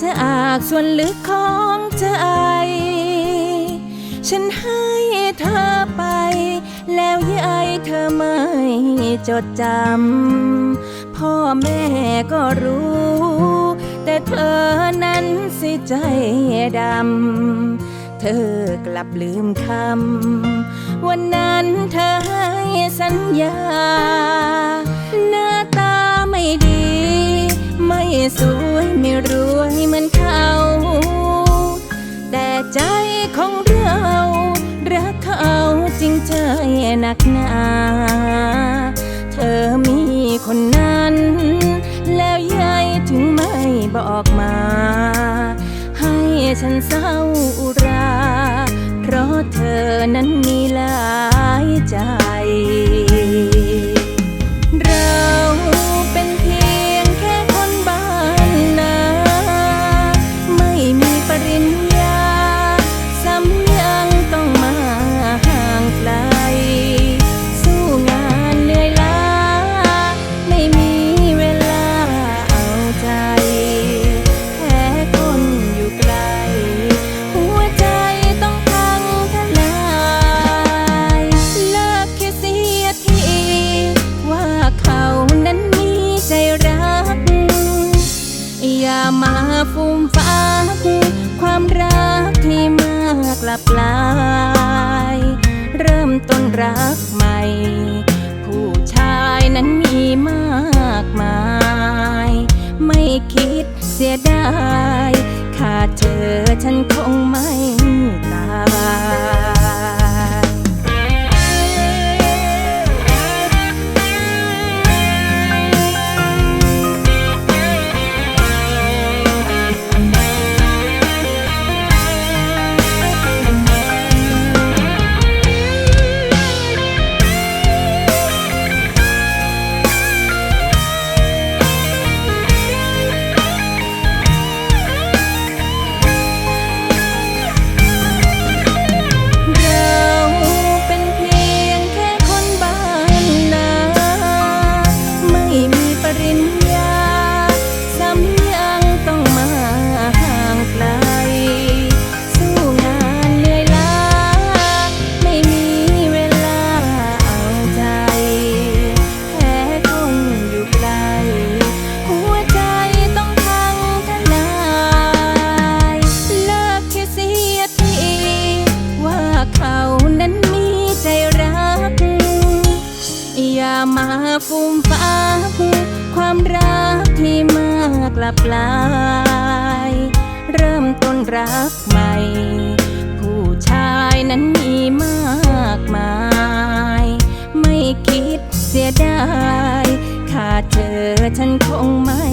จะอากส่วนลึกของใจ ฉันให้เธอไป แล้วยายเธอไม่จดจำ พ่อแม่ก็รู้ แต่เธอนั้นสิใจดำ เธอกลับลืมคำ วันนั้นเธอให้สัญญา หน้าตาไม่ดี ไม่สวย นักหนา เธอมีคนนั้น แล้วยายถึงไม่บอกมา ให้ฉันเศร้ารา เพราะเธอนั้นมี ฟุ่มฟักความรักที่มากลับลาย เริ่มต้นรักใหม่ ผู้ชายนั้นมีมากมาย ไม่คิดเสียดายขาดเธอฉันคงไม่ตาย มาฟุ่มฟ้า ความรักที่มากลับลาย เริ่มต้นรักใหม่ ผู้ชายนั้นมีมากมาย ไม่คิดเสียดาย ขาดเธอฉันคงไม่